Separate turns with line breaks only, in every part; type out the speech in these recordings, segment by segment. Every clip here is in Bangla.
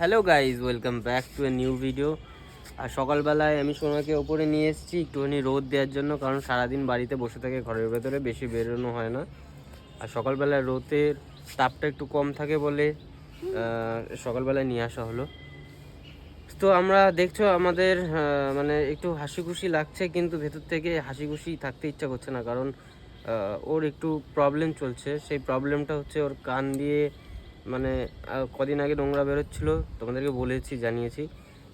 Hello guys welcome back to a new video আর সকালবেলায় আমি সোনাকে ওপরে নিয়ে এসেছি, একটুখানি রোদ দেওয়ার জন্য, কারণ সারাদিন বাড়িতে বসে থাকে, ঘরের ভেতরে বেশি বেরোনো হয় না। আর সকালবেলায় রোদের তাপটা একটু কম থাকে বলে সকালবেলায় নিয়ে আসা হলো। তো আমরা দেখছ আমাদের মানে একটু হাসি খুশি লাগছে, কিন্তু ভেতর থেকে হাসি খুশি থাকতে ইচ্ছা করছে না, কারণ ওর একটু প্রবলেম চলছে। সেই প্রবলেমটা হচ্ছে ওর কান দিয়ে মানে কদিন আগে নোংরা বেরোচ্ছিলো, তোমাদেরকে বলেছি, জানিয়েছি।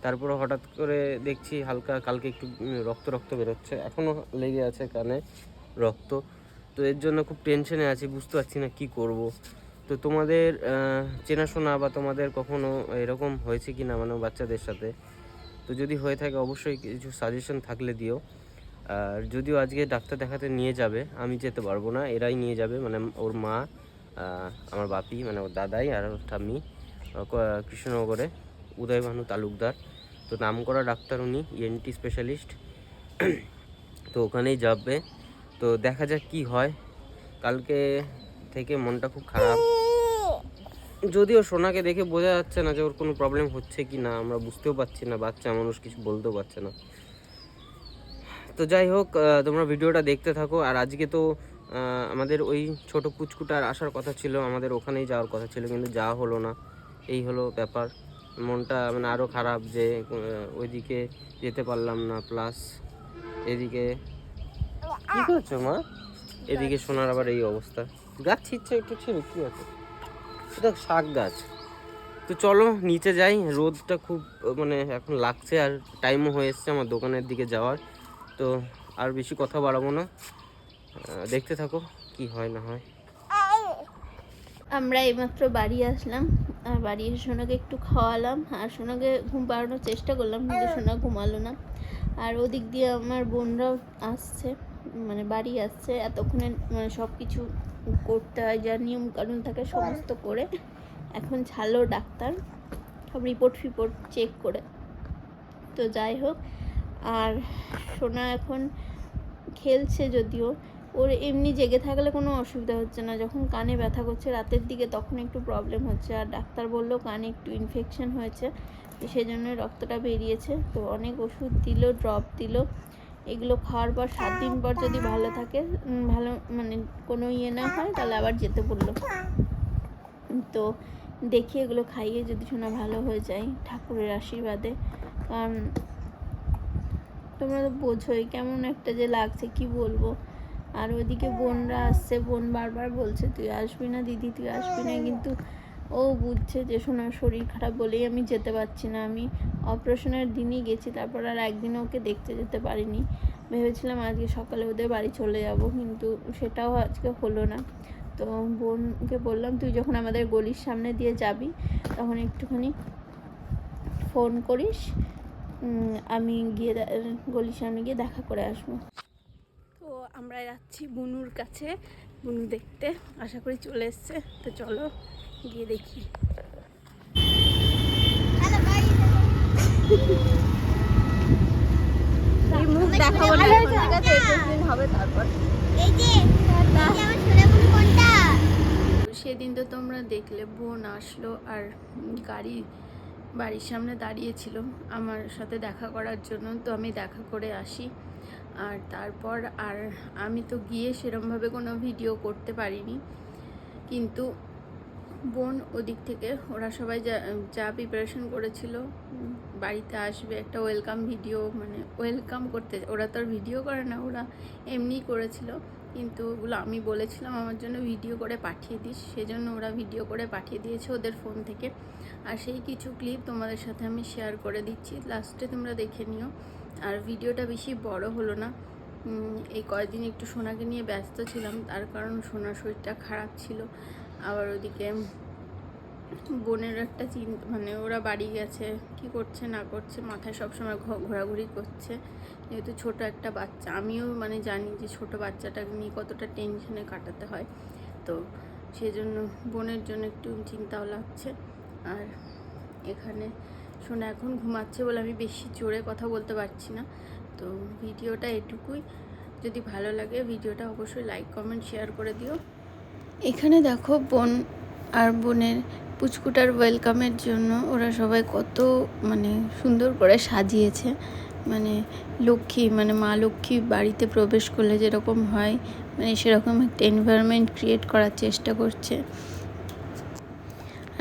তারপরে হঠাৎ করে দেখছি হালকা, কালকে একটু রক্ত রক্ত বেরোচ্ছে। এখনও লেগে আছে কানে রক্ত। তো এর জন্য খুব টেনশনে আছি, বুঝতে পারছি না কি করব। তো তোমাদের চেনাশোনা বা তোমাদের কখনো এরকম হয়েছে কি না মানে বাচ্চাদের সাথে? তো যদি হয়ে থাকে, অবশ্যই কিছু সাজেশন থাকলে দিও। আর যদিও আজকে ডাক্তার দেখাতে নিয়ে যাবে, আমি যেতে পারব না, এরাই নিয়ে যাবে মানে ওর মা আমার বাপি মানে ওর দাদাই আর ওর ঠাম্মি কৃষ্ণনগরে, উদয় ভানু তালুকদার। তো নাম করা ডাক্তার উনি E ইএনটি স্পেশালিস্ট তো ওখানেই যাবে। তো দেখা যাক কি হয়। কালকে থেকে মনটা খুব খারাপ। যদিও সোনাকে দেখে বোঝা যাচ্ছে না যে ওর কোনো প্রবলেম হচ্ছে কি না, আমরা বুঝতেও পারছি না, বাচ্চা মানুষ কিছু বলতেও পারছে না। তো যাই হোক তোমরা ভিডিওটা দেখতে থাকো। আর আজকে তো আমাদের ওই ছোট পুচকুটার আসার কথা ছিল, আমাদের ওখানেই যাওয়ার কথা ছিল, কিন্তু যাওয়া হলো না। এই হলো ব্যাপার। মনটা মানে আরও খারাপ যে ওইদিকে যেতে পারলাম না প্লাস এদিকে কি করছ মা? এদিকে সোনার আবার এই অবস্থা। গাছ ছিচ্ছে একটু ছিল কি আছে? এটা শাক গাছ। তো চলো, নিচে যাই। রোদটা খুব মানে এখন লাগছে, আর টাইমও হয়ে এসছে আমার দোকানের দিকে যাওয়ার। তো আর বেশি কথা বাড়াবো না। দেখতে থাকো, কি হয় না হয়।
আমরা এইমাত্র বাড়ি আসলাম, আর বাড়ি এসে সোনাকে একটু খাওয়ালাম, আর সোনাকে ঘুম পাড়ানোর চেষ্টা করলাম, কিন্তু সোনা ঘুমালো না। আর ওদিক দিয়ে আমার বোনরাও আসছে মানে বাড়ি আসছে, এতক্ষণে মানে সব কিছু করতে হয়, যা নিয়ম কানুন থাকে সমস্ত করে। এখন ছাড়লো ডাক্তার, সব রিপোর্ট ফিপোর্ট চেক করে। তো যাই হোক, আর সোনা এখন খেলছে যদিও ওর এমনি জেগে থাকলে কোনো অসুবিধা হচ্ছে না। যখন কানে ব্যথা করছে রাতের দিকে তখন একটু প্রবলেম হচ্ছে। আর ডাক্তার বলল কানে একটু ইনফেকশন হয়েছে সেই জন্য রক্তটা বেরিয়েছে। তো অনেক ওষুধ দিল ড্রপ দিল। এগুলো খাওয়ার পর সাত দিন পর যদি ভালো থাকে ভালো মানে কোনো ইয়ে না হয়, তাহলে আবার যেতে বলল। তো দেখি এগুলো খাইয়ে যদি শোনা ভালো হয়ে যায় ঠাকুরের আশীর্বাদে। কারণ তোমরা তো বোঝোই কেমন একটা যে লাগছে, কি বলব? আর ওইদিকে বোনরা আসছে, বোন বারবার বলছে, তুই আসবি না দিদি, তুই আসবি না। কিন্তু ও বুঝছে যে, শোনা, শরীর খারাপ বলেই আমি যেতে পারছি না। আমি অপারেশনের দিনই গেছি, তারপর আর একদিন ওকে দেখতে যেতে পারিনি। ভেবেছিলাম আজকে সকালে ওদের বাড়ি চলে যাব, কিন্তু সেটাও আজকে হলো না। তো বোনকে বললাম, তুই যখন আমাদের গলির সামনে দিয়ে যাবি, তখন একটুখানি ফোন করিস আমি গিয়ে গলির সামনে গিয়ে দেখা করে আসব। আমরা যাচ্ছি বুনুর কাছে। বুনু দেখতে আশা করি চলে এসছে। তো চলো গিয়ে দেখি। মুখ দেখাবো না দিন হবে তারপর। সেদিন তো তোমরা দেখলে বোন আসলো আর গাড়ি বাড়ির সামনে দাঁড়িয়েছিল আমার সাথে দেখা করার জন্য। তো আমি দেখা করে আসি। আর তারপর আর আমি তো গিয়ে সেরমভাবে কোনো ভিডিও করতে পারিনি। কিন্তু বোন ওদিক থেকে, ওরা সবাই যা যা প্রিপারেশন করেছিল বাড়িতে আসবে, একটা ওয়েলকাম ভিডিও মানে ওয়েলকাম করতে, ওরা তো আর ভিডিও করে না, ওরা এমনিই করেছিল। কিন্তু ওগুলো আমি বলেছিলাম, আমার জন্য ভিডিও করে পাঠিয়ে দিস, সেজন্য ওরা ভিডিও করে পাঠিয়ে দিয়েছে ওদের ফোন থেকে। আর সেই কিছু ক্লিপ তোমাদের সাথে আমি শেয়ার করে দিচ্ছি লাস্টে তোমরা দেখে নিও। আর ভিডিওটা বেশি বড় হলো না। এই কয়েকদিন একটু সোনাকে নিয়ে ব্যস্ত ছিলাম, তার কারণ সোনার শরীরটা খারাপ ছিল। আবার ওদিকে বোনের একটা চিন্তা মানে ওরা বাড়ি গেছে, কি করছে, না করছে, মাথায় সবসময় ঘোরাঘুরি করছে। যেহেতু ছোট একটা বাচ্চা, আমিও মানে জানি যে ছোট বাচ্চাটাকে নিয়ে কতটা টেনশনে কাটাতে হয়। তো সেজন্য বোনের জন্য একটু চিন্তাও লাগছে। আর এখানে শোনা এখন ঘুমাচ্ছে বলে আমি বেশি জোরে কথা বলতে পারছি না। তো ভিডিওটা এটুকুই। যদি ভালো লাগে ভিডিওটা অবশ্যই লাইক কমেন্ট শেয়ার করে দিও। এখানে দেখো বোন আর বোনের পুচকুটার ওয়েলকামের জন্য ওরা সবাই কত মানে সুন্দর করে সাজিয়েছে। মানে লক্ষ্মী মানে মা লক্ষ্মী বাড়িতে প্রবেশ করলে যেরকম হয় মানে সেরকম একটা এনভায়রনমেন্ট ক্রিয়েট করার চেষ্টা করছে।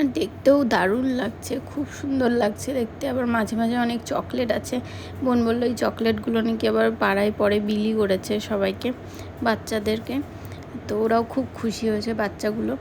আর দেখতেও দারুণ লাগছে খুব সুন্দর লাগছে দেখতে। আবার মাঝে মাঝে অনেক চকলেট আছে। বোন বলল এই চকলেটগুলো নাকি আবার পাড়ায় পরে বিলি করেছে সবাইকে বাচ্চাদেরকে। তো ওরাও খুব খুশি হয়েছে বাচ্চাগুলো।